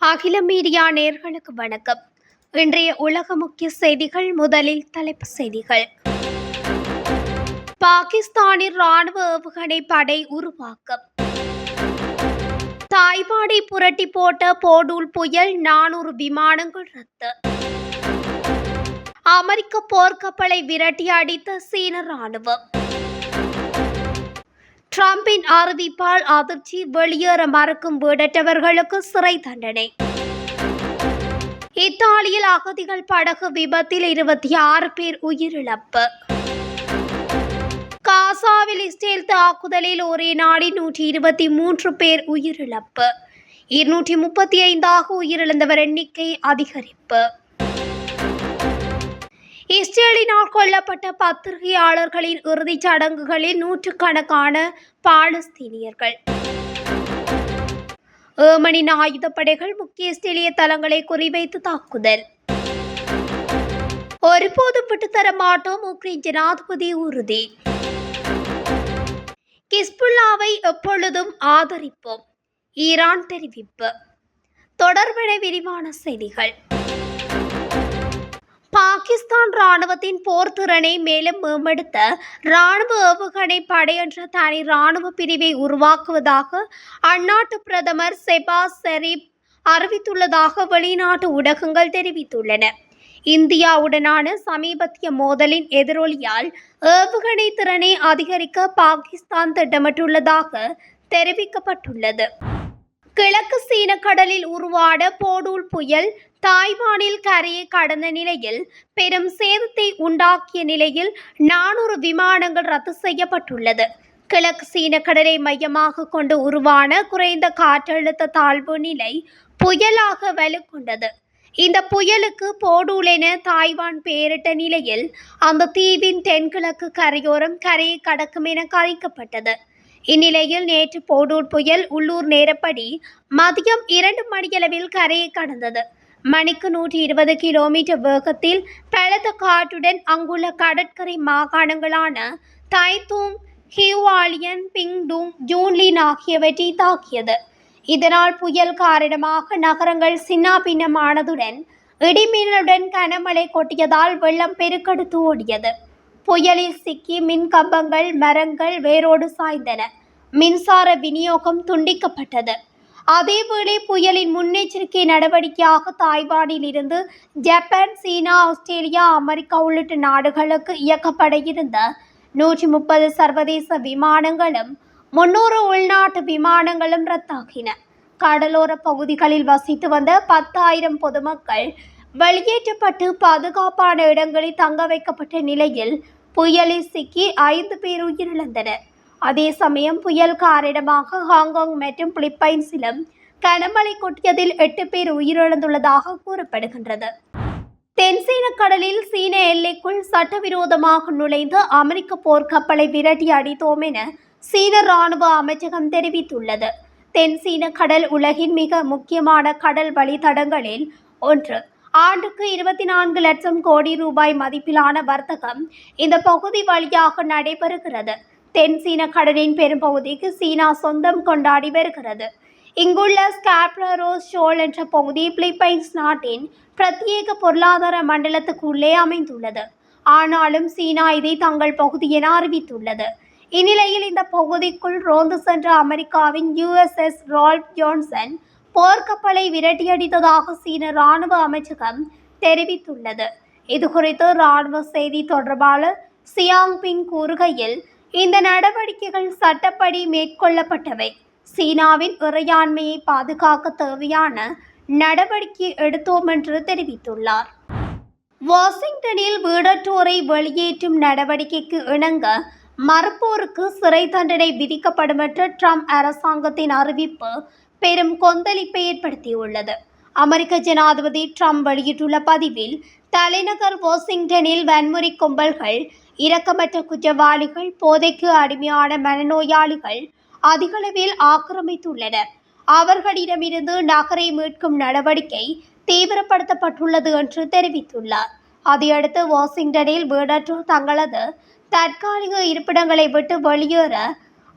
அகில மீடியா நேர்களுக்கு வணக்கம். இன்றைய உலக முக்கிய செய்திகள் முதலில் தலைப்பு செய்திகள். பாகிஸ்தானின் ராணுவ ஏவுகணை படை உருவாக்கம். தாய்பாடை புரட்டி போட்ட போடூல் புயல் நானூறு விமானங்கள் ரத்து. அமெரிக்க போர்க்கப்பலை விரட்டி அடித்த சீன ராணுவம் டிரம்பின் அறிவிப்பால் அதிர்ச்சி வெளியேற மறுக்கும் வீடற்றவர்களுக்கு சிறை தண்டனை. இத்தாலியில் அகதிகள் படகு விபத்தில் இருபத்தி ஆறு பேர் உயிரிழப்பு. காசாவில் இஸ்ரேல் தாக்குதலில் ஒரே நாளில் நூற்றி இருபத்தி மூன்று பேர் உயிரிழப்பு. இருநூற்றி முப்பத்தி ஐந்தாக உயிரிழந்தவர் எண்ணிக்கை அதிகரிப்பு. இஸ்ரேலினால் கொல்லப்பட்ட பத்திரிகையாளர்களின் இறுதிச் சடங்குகளில் நூற்றுக்கணக்கான பாலஸ்தீனியர்கள். ஏமனின் ஆயுதப்படைகள் முக்கிய இஸ்ரேலிய தளங்களை குறிவைத்து தாக்குதல். ஒருபோதும் விட்டுத்தர மாட்டோம் உக்ரைன் ஜனாதிபதி உறுதி. கிஸ்புல்லாவை எப்பொழுதும் ஆதரிப்போம். ஈரான் தெரிவிப்பு. தொடர்பென விரிவான செய்திகள். பாகிஸ்தான் ராணுவத்தின் போர் திறனை மேலும் மேம்படுத்த ராணுவ ஏவுகணை படை என்ற தனி ராணுவ பிரிவை உருவாக்குவதாக அந்நாட்டு பிரதமர் செபா செரீப் அறிவித்துள்ளதாக வெளிநாட்டு ஊடகங்கள் தெரிவித்துள்ளன. இந்தியாவுடனான சமீபத்திய மோதலின் எதிரொலியால் ஏவுகணை திறனை அதிகரிக்க பாகிஸ்தான் திட்டமிட்டுள்ளதாக தெரிவிக்கப்பட்டுள்ளது. கிழக்கு சீன கடலில் உருவான போடூல் புயல் தாய்வானில் கரையை கடந்த நிலையில் பெரும் சேதத்தை உண்டாக்கிய நிலையில் நானூறு விமானங்கள் ரத்து செய்யப்பட்டுள்ளது. கிழக்கு சீன கடலை மையமாக கொண்டு உருவான குறைந்த காற்றழுத்த தாழ்வு நிலை புயலாக வலுக்கொண்டது. இந்த புயலுக்கு போடூல் என தாய்வான் பெயரிட்ட நிலையில் அந்த தீவின் தென்கிழக்கு கரையோரம் கரையை கடக்கும் என கணிக்கப்பட்டது. இந்நிலையில் நேற்று போடூர் புயல் உள்ளூர் நேரப்படி மதியம் இரண்டு மணியளவில் கரையை கடந்தது. மணிக்கு நூற்றி இருபது கிலோமீட்டர் வேகத்தில் பலத்த காற்றுடன் அங்குள்ள கடற்கரை மாகாணங்களான தைத்தூங் ஹியூவாலியன் பிங்டூங் ஜூன்லின் ஆகியவற்றை தாக்கியது. இதனால் புயல் காரணமாக நகரங்கள் சின்னாபின்னமானதுடன் இடிமின்னலுடன் கனமழை கொட்டியதால் வெள்ளம் பெருக்கெடுத்து ஓடியது. புயலில் சிக்கி மின் கம்பங்கள் மரங்கள் வேரோடு சாய்ந்தன. மின்சார விநியோகம் துண்டிக்கப்பட்டது. அதேவேளை புயலின் முன்னெச்சரிக்கை நடவடிக்கையாக தாய்வானில் இருந்து ஜப்பான் சீனா ஆஸ்திரேலியா அமெரிக்கா உள்ளிட்ட நாடுகளுக்கு இயக்கப்பட இருந்த நூற்றி முப்பது சர்வதேச விமானங்களும் முன்னூறு உள்நாட்டு விமானங்களும் ரத்தாகின. கடலோர பகுதிகளில் வசித்து வந்த பத்தாயிரம் பொதுமக்கள் வெளியேற்றப்பட்டு பாதுகாப்பான இடங்களில் தங்க வைக்கப்பட்ட நிலையில் புயலில் சிக்கி ஐந்து பேர் உயிரிழந்தனர். அதே சமயம் புயல் காரணமாக ஹாங்காங் மற்றும் பிலிப்பைன்ஸிலும் கனமழை கொட்டியதில் எட்டு பேர் உயிரிழந்துள்ளதாக கூறப்படுகின்றது. தென்சீன கடலில் சீன எல்லைக்குள் சட்டவிரோதமாக நுழைந்து அமெரிக்க போர்க்கப்பலை விரட்டி அடித்தோம் என சீன ராணுவ அமைச்சகம் தெரிவித்துள்ளது. தென்சீன கடல் உலகின் மிக முக்கியமான கடல் வழித்தடங்களில் ஒன்று. ஆண்டுக்கு இருபத்தி நான்கு லட்சம் கோடி ரூபாய் மதிப்பிலான வர்த்தகம் இந்த பகுதி வழியாக நடைபெறுகிறது. தென் சீன கடலின் பெரும்பகுதிக்கு சீனா சொந்தம் கொண்டாடி வருகிறது. இங்குள்ள ஸ்காப்ரரோஸ் ஷோல் என்ற பகுதி பிலிப்பைன்ஸ் நாட்டின் பிரத்யேக பொருளாதார மண்டலத்துக்குள்ளே அமைந்துள்ளது. ஆனாலும் சீனா இதை தங்கள் பகுதி என அறிவித்துள்ளது. இந்நிலையில் இந்த பகுதிக்குள் ரோந்து சென்ற அமெரிக்காவின் யுஎஸ்எஸ் ரால்ப் ஜான்சன் போர்க்கப்பலை விரட்டியடித்ததாக சீன ராணுவ அமைச்சகம் தெரிவித்துள்ளது. இதுகுறித்து ராணுவ செய்தி தொடர்பாளர் சியாங்பிங் கூறுகையில் இந்த நடவடிக்கைகள் சட்டப்படி மேற்கொள்ளப்பட்டவை. சீனாவின் இறையாண்மையை பாதுகாக்க தேவையான நடவடிக்கை எடுத்தோம் என்று தெரிவித்துள்ளார். வாஷிங்டனில் வீடற்றோரை வெளியேற்றும் நடவடிக்கைக்கு இணங்க மறுப்போருக்கு சிறை தண்டனை விதிக்கப்படும் என்று ட்ரம்ப் அரசாங்கத்தின் அறிவிப்பு பெரும் கொந்தளிப்பை ஏற்படுத்தியுள்ளது. அமெரிக்க ஜனாதிபதி ட்ரம்ப் வெளியிட்டுள்ள பதிவில் தலைநகர் வாஷிங்டனில் வன்முறை கும்பல்கள் இரக்கமற்ற குற்றவாளிகள் போதைக்கு அடிமையான மனநோயாளிகள் அதிகளவில் ஆக்கிரமித்துள்ளனர் அவர்களிடமிருந்து நகரை மீட்கும் நடவடிக்கை தீவிரப்படுத்தப்பட்டுள்ளது என்று தெரிவித்துள்ளார். அதையடுத்து வாஷிங்டனில் வீடற்றோர் தங்களது தற்காலிக இருப்பிடங்களை விட்டு வெளியேற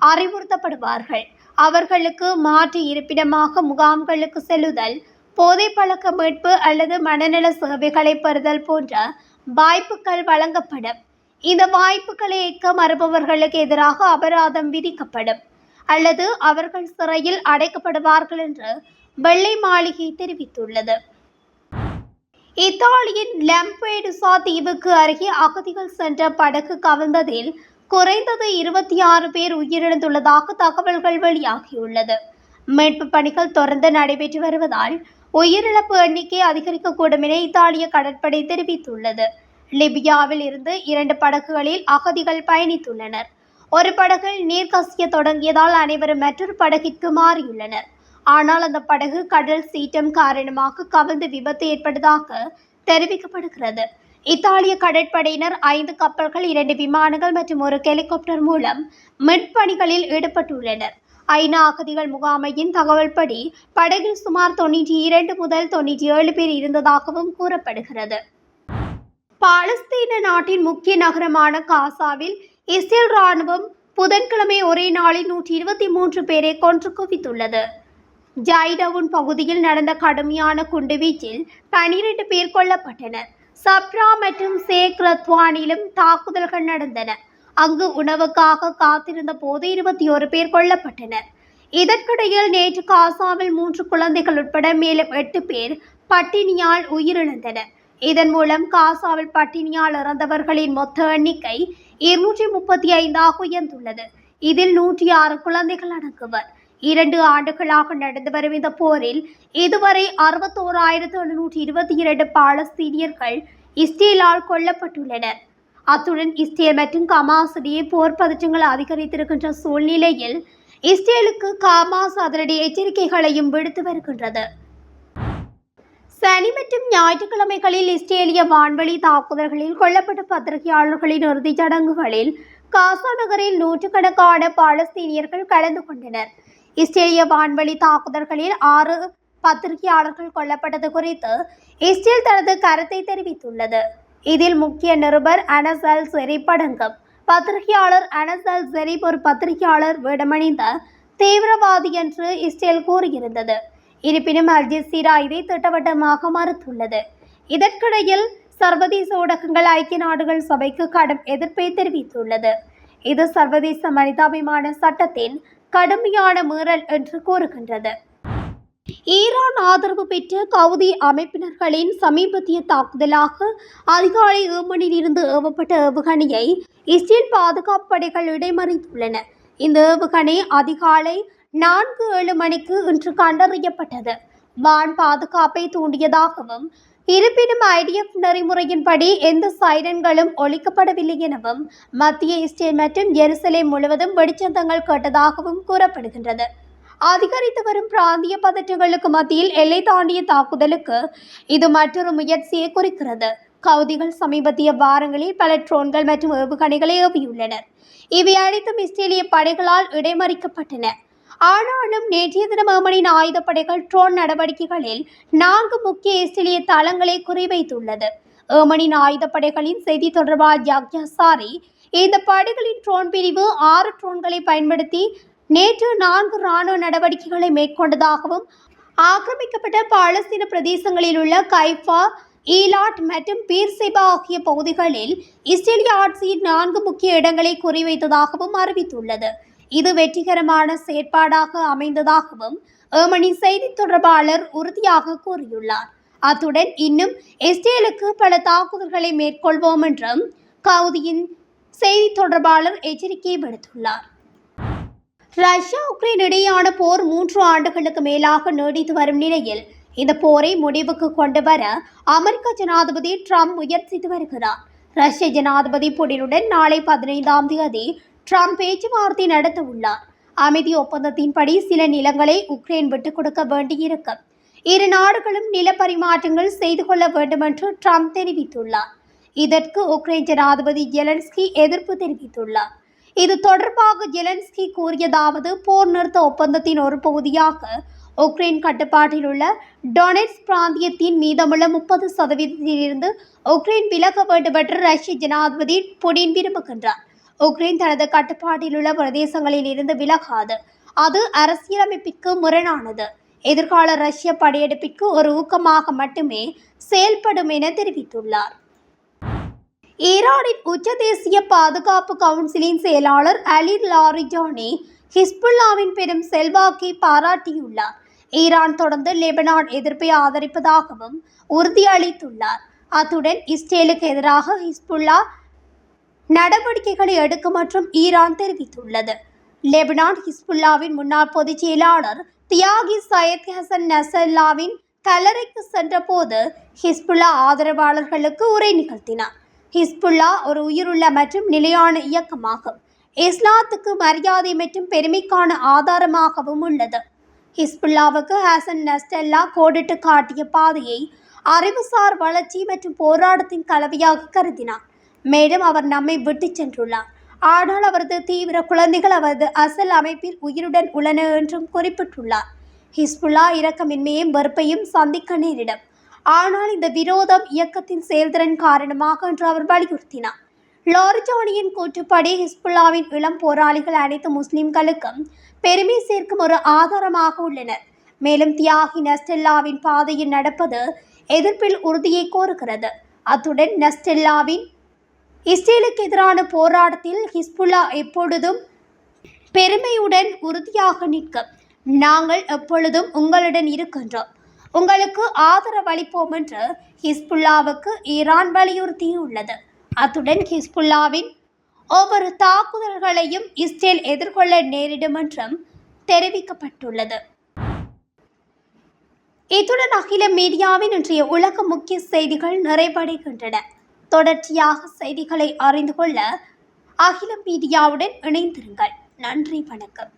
அறிவுறுத்தப்படுவார்கள். அவர்களுக்கு மாற்று இருப்பிடமாக முகாம்களுக்கு செல்லுதல் போதை பழக்க மீட்பு அல்லது மனநல சேவைகளை பெறுதல் போன்ற வாய்ப்புகள் வழங்கப்படும். இந்த வாய்ப்புகளை ஏற்க மறுப்பவர்களுக்கு எதிராக அபராதம் விதிக்கப்படும் அல்லது அவர்கள் சிறையில் அடைக்கப்படுவார்கள் என்று வெள்ளை மாளிகை தெரிவித்துள்ளது. இத்தாலியின் லம்பேடுசா தீவுக்கு அருகே அகதிகள் சென்ற படகு கவிழ்ந்ததில் குறைந்தது இருபத்தி ஆறு பேர் உயிரிழந்துள்ளதாக தகவல்கள் வெளியாகியுள்ளது. மீட்பு பணிகள் தொடர்ந்து நடைபெற்று வருவதால் உயிரிழப்பு எண்ணிக்கை அதிகரிக்கக்கூடும் என இத்தாலிய கடற்படை தெரிவித்துள்ளது. லிபியாவில் இருந்து இரண்டு படகுகளில் அகதிகள் பயணித்துள்ளனர். ஒரு படகில் நீர் கசிய தொடங்கியதால் அனைவரும் மற்றொரு படகிற்கு மாறியுள்ளனர். ஆனால் அந்த படகு கடல் சீற்றம் காரணமாக கவிழ்ந்து விபத்து ஏற்பட்டதாக தெரிவிக்கப்படுகிறது. இத்தாலிய கடற்படையினர் ஐந்து கப்பல்கள் இரண்டு விமானங்கள் மற்றும் ஒரு ஹெலிகாப்டர் மூலம் மீட்பணிகளில் ஈடுபட்டுள்ளனர். ஐநா அகதிகள் முகாமையின் தகவல்படி படகில் சுமார் தொண்ணூற்றி இரண்டு முதல் தொண்ணூற்றி ஏழு பேர் இருந்ததாகவும் கூறப்படுகிறது. பாலஸ்தீன நாட்டின் முக்கிய நகரமான காசாவில் இஸ்ரேல் ராணுவம் புதன்கிழமை ஒரே நாளில் நூற்றி இருபத்தி மூன்று பேரை கொன்று குவித்துள்ளது. ஜைடவுன் பகுதியில் நடந்த கடுமையான குண்டுவீச்சில் பனிரெண்டு பேர் கொல்லப்பட்டனர். சப்ரா மற்றும் சேக் ரத்வானிலும் தாக்குதல்கள் நடந்தன. அங்கு உணவுக்காக காத்திருந்த போது இருபத்தி ஒரு பேர் கொல்லப்பட்டனர். இதற்கிடையில் நேற்று காசாவில் மூன்று குழந்தைகள் உட்பட மேலும் எட்டு பேர் பட்டினியால் உயிரிழந்தனர். இதன் மூலம் காசாவில் பட்டினியால் இறந்தவர்களின் மொத்த எண்ணிக்கை இருநூற்றி முப்பத்தி ஐந்தாக உயர்ந்துள்ளது. இதில் நூற்றி ஆறு குழந்தைகள் அடங்குவர். இரண்டு ஆண்டுகளாக நடந்து வரும் இந்த போரில் இதுவரை அறுபத்தோராயிரத்து எழுநூற்றி இருபத்தி இரண்டு பாலஸ்தீனியர்கள் இஸ்ரேலால் கொல்லப்பட்டுள்ளனர். அத்துடன் இஸ்ரேல் மற்றும் கமாஸ் இடையே போர் பதற்றங்கள் அதிகரித்திருக்கின்ற சூழ்நிலையில் இஸ்ரேலுக்கு கமாஸ் அதனுடைய எச்சரிக்கைகளையும் விடுத்து வருகின்றது. சனி மற்றும் ஞாயிற்றுக்கிழமைகளில் இஸ்ரேலிய வான்வழி தாக்குதல்களில் கொல்லப்பட்ட பத்திரிகையாளர்களின் இறுதிச் சடங்குகளில் காசா நகரில் நூற்றுக்கணக்கான பாலஸ்தீனியர்கள் கலந்து கொண்டனர். இஸ்ரேலிய வான்வழி தாக்குதல்களில் ஆறு பத்திரிகையாளர்கள் கொல்லப்பட்டது குறித்து இஸ்ரேல் தனது கருத்தை தெரிவித்துள்ளது. இதில் முக்கிய நிருபர் அனஸ் அல் செரிப் அடங்கும் பத்திரிகையாளர் அனஸ் அல் செரிப் ஒரு பத்திரிகையாளர் விடமணிந்த தீவிரவாதி என்று இஸ்ரேல் கூறியிருந்தது. இருப்பினும் அல் ஜசீரா இதை திட்டவட்டமாக மறுத்துள்ளது. இதற்கிடையில் சர்வதேச ஊடகங்கள் ஐக்கிய நாடுகள் சபைக்கு கடும் எதிர்ப்பை தெரிவித்துள்ளது. இது சர்வதேச மனிதாபிமான சட்டத்தின் கடுமையான மீறல் என்று கூறுகின்றது. ஈரான் ஆதரவு பெற்ற கவுதி அமைப்பினர்களின் சமீபத்திய தாக்குதலாக அதிகாலை ஏமனில் இருந்து ஏவப்பட்ட ஏவுகணையை இஸ்ரேல் பாதுகாப்பு படைகள் இடைமறித்துள்ளன. இந்த ஏவுகணை அதிகாலை நான்கு ஏழு மணிக்கு இன்று கண்டறியப்பட்டது. வான் பாதுகாப்பை தூண்டியதாகவும் இருப்பினும் ஐடிஎஃப் நெறிமுறையின்படி எந்த சைரன்களும் ஒழிக்கப்படவில்லை எனவும் மத்திய இஸ்ரேல் மற்றும் எருசலேம் முழுவதும் வெடிச்சந்தங்கள் கேட்டதாகவும் கூறப்படுகின்றது. அதிகரித்து வரும் பிராந்திய பதற்றங்களுக்கு மத்தியில் எல்லை தாண்டிய தாக்குதலுக்கு இது மற்றொரு முயற்சியை குறிக்கிறது. கவுதிகள் சமீபத்திய வாரங்களில் பல ட்ரோன்கள் மற்றும் ஏவுகணைகளை ஏவியுள்ளனர். இவை அனைத்தும் இஸ்ரேலிய படைகளால் இடைமறிக்கப்பட்டன. ஆனாலும் நேற்றைய தினம் அமனின் ஆயுதப்படைகள் ட்ரோன் நடவடிக்கைகளில் நான்கு முக்கிய இஸ்ரேலிய தளங்களை குறிவைத்துள்ளது. ஏமனின் ஆயுதப்படைகளின் செய்தி தொடர்பாளர் யாக்யா சாரி இந்த படைகளின் ட்ரோன் பிரிவு ஆறு ட்ரோன்களை பயன்படுத்தி நேற்று நான்கு ராணுவ நடவடிக்கைகளை மேற்கொண்டதாகவும் ஆக்கிரமிக்கப்பட்ட பாலஸ்தீன பிரதேசங்களில் உள்ள கைஃபா ஈலாட் மற்றும் பீர்செபா ஆகிய பகுதிகளில் இஸ்ரேலிய ஆட்சியின் நான்கு முக்கிய இடங்களை குறிவைத்ததாகவும் அறிவித்துள்ளது. இது வெற்றிகரமான செயற்பாடாக அமைந்ததாகவும் ஏமனி செய்தி தொடர்பாளர் உறுதியாக கூறியுள்ளார். அத்துடன் இன்னும் இஸ்ரேலுக்கு பல தாக்குதல்களை மேற்கொள்வோம் என்றும் கவுதியின் செய்தி தொடர்பாளர் எச்சரிக்கை விடுத்துள்ளார். ரஷ்யா உக்ரைன் இடையேயான போர் மூன்று ஆண்டுகளுக்கு மேலாக நீடித்து வரும் நிலையில் இந்த போரை முடிவுக்கு கொண்டு வர அமெரிக்க ஜனாதிபதி ட்ரம்ப் முயற்சித்து வருகிறார். ரஷ்ய ஜனாதிபதி புடினுடன் நாளை பதினைந்தாம் தேதி ட்ரம்ப் பேச்சுவார்த்தை நடத்த உள்ளார் அமைதி ஒப்பந்தத்தின்படி சில நிலங்களை உக்ரைன் விட்டுக் கொடுக்க வேண்டியிருக்கும். இரு நாடுகளும் நில பரிமாற்றங்கள் செய்து கொள்ள வேண்டுமென்று ட்ரம்ப் தெரிவித்துள்ளார். இதற்கு உக்ரைன் ஜனாதிபதி ஜெலன்ஸ்கி எதிர்ப்பு தெரிவித்துள்ளார். இது தொடர்பாக ஜெலன்ஸ்கி கூறியதாவது போர் நிறுத்த ஒப்பந்தத்தின் ஒரு பகுதியாக உக்ரைன் கட்டுப்பாட்டில் உள்ள டொனெட்ஸ் பிராந்தியத்தின் மீதமுள்ள முப்பது சதவீதத்திலிருந்து உக்ரைன் விலக வேண்டுமென்று ரஷ்ய ஜனாதிபதி புடின் விரும்புகின்றார். உக்ரைன் தனது கட்டுப்பாட்டில் உள்ள பிரதேசங்களில் இருந்து விலகாது. அது அரசியலமைப்பிற்கு முரணானது. எதிர்கால ரஷ்ய படையெடுப்பிற்கு ஒரு ஊக்கமாக மட்டுமே செயல்படும் என தெரிவித்துள்ளார். ஈரானின் உச்ச தேசிய பாதுகாப்பு கவுன்சிலின் செயலாளர் அலி லாரிஜானி ஹிஸ்புல்லாவின் பெரும் செல்வாக்கை பாராட்டியுள்ளார். ஈரான் தொடர்ந்து லெபனான் எதிர்ப்பை ஆதரிப்பதாகவும் உறுதியளித்துள்ளார். அத்துடன் இஸ்ரேலுக்கு எதிராக ஹிஸ்புல்லா நடவடிக்கைகளை எடுக்கும் மற்றும் ஈரான் தெரிவித்துள்ளது. லெபனான் ஹிஸ்புல்லாவின் முன்னாள் பொதுச் செயலாளர் தியாகி சையத் ஹசன் நசல்லாவின் கலரைக்கு சென்றபோது ஹிஸ்புல்லா ஆதரவாளர்களுக்கு உரை நிகழ்த்தினார். ஹிஸ்புல்லா ஒரு உயிருள்ள மற்றும் நிலையான இயக்கமாகும். இஸ்லாத்துக்கு மரியாதை மற்றும் பெருமைக்கான ஆதாரமாகவும் உள்ளது. ஹிஸ்புல்லாவுக்கு ஹசன் நஸ்டெல்லா கோடிட்டு காட்டிய பாதையை அறிவுசார் வளர்ச்சி மற்றும் போராட்டத்தின் கலவையாக கருதினார். மேலும் அவர் நம்மை விட்டுச் சென்றுள்ளார். ஆனால் அவரது தீவிர குழந்தைகள் அவரது அசல் அமைப்பில் உயிருடன் உள்ளன என்றும் குறிப்பிட்டுள்ளார். ஹிஸ்புல்லா இரக்கமின்மையும் வெறுப்பையும் சந்திக்க நேரிடும். ஆனால் இந்த விரோதம் இயக்கத்தின் செயல்திறன் காரணமாக என்று அவர் வலியுறுத்தினார். லாரிஜானியின் கூற்றுப்படி ஹிஸ்புல்லாவின் இளம் போராளிகள் அனைத்து முஸ்லிம்களுக்கும் பெருமை சேர்க்கும் ஒரு ஆதாரமாக உள்ளனர். மேலும் தியாகி நஸ்டெல்லாவின் பாதையில் நடப்பது எதிர்ப்பில் உறுதியை கோருகிறது. அத்துடன் நஸ்டெல்லாவின் இஸ்ரேலுக்கு எதிரான போராட்டத்தில் ஹிஸ்புல்லா எப்பொழுதும் பெருமையுடன் உறுதியாக நிற்கும் நாங்கள் எப்பொழுதும் உங்களுடன் இருக்கின்றோம். உங்களுக்கு ஆதரவளிப்போம் என்று ஹிஸ்புல்லாவுக்கு ஈரான் வலியுறுத்தியுள்ளது. அத்துடன் ஹிஸ்புல்லாவின் ஒவ்வொரு தாக்குதல்களையும் இஸ்ரேல் எதிர்கொள்ள நேரிடும் என்றும் தெரிவிக்கப்பட்டுள்ளது. இத்துடன் அகில மீடியாவின் இன்றைய உலக முக்கிய செய்திகள் நிறைவடைகின்றன. தொடர்ச்சியாக செய்திகளை அறிந்து கொள்ள அகிலம் மீடியாவுடன் இணைந்திருங்கள். நன்றி வணக்கம்.